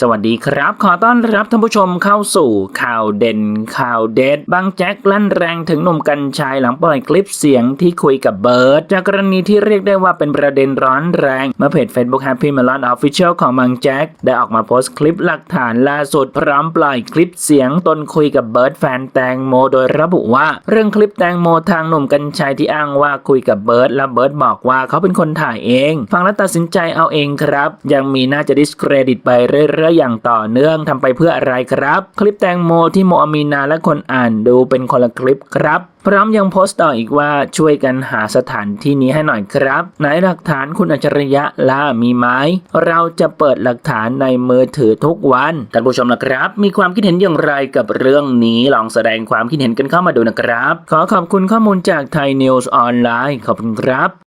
สวัสดีครับ ขอต้อนรับท่านผู้ชมเข้าสู่ข่าวเด่นข่าวเด็ดบางแจ็คลั่นแรงถึงหนุ่มกัญชัยหลังปล่อยคลิปเสียงที่คุยกับเบิร์ดจากกรณีที่เรียกได้ว่าเป็นประเด็นร้อนแรง เมื่อเพจ Facebook Happy Melon Official ของบางแจ็คได้ออกมาโพสต์คลิปหลักฐานล่าสุดพร้อมปล่อยคลิปเสียงตนคุยกับเบิร์ดแฟนแตงโมโดยระบุว่า เรื่องคลิปแตงโมทางหนุ่มกัญชัยที่อ้างว่าคุยกับเบิร์ดและเบิร์ดบอกว่าเขาเป็นคนถ่ายเอง ฟังแล้วตัดสินใจเอาเองครับ ยังมีน่าจะ discredit ไปเรื่อยๆอย่างต่อเนื่องทำไปเพื่ออะไรครับ คลิปแตงโมที่โมอามีนาและคนอ่านดูเป็นคนละคลิปครับ พร้อมยังโพสต์ต่ออีกว่าช่วยกันหาสถานที่นี้ให้หน่อยครับ ไหนหลักฐานคุณอัจฉริยะล่ามีไหมเราจะเปิดหลักฐานในมือถือทุกวันท่านผู้ชมนะครับ มีความคิดเห็นอย่างไรกับเรื่องนี้ลองแสดงความคิดเห็นกันเข้ามาดูนะครับ ขอขอบคุณข้อมูลจากไทยนิวส์ออนไลน์ขอบคุณครับ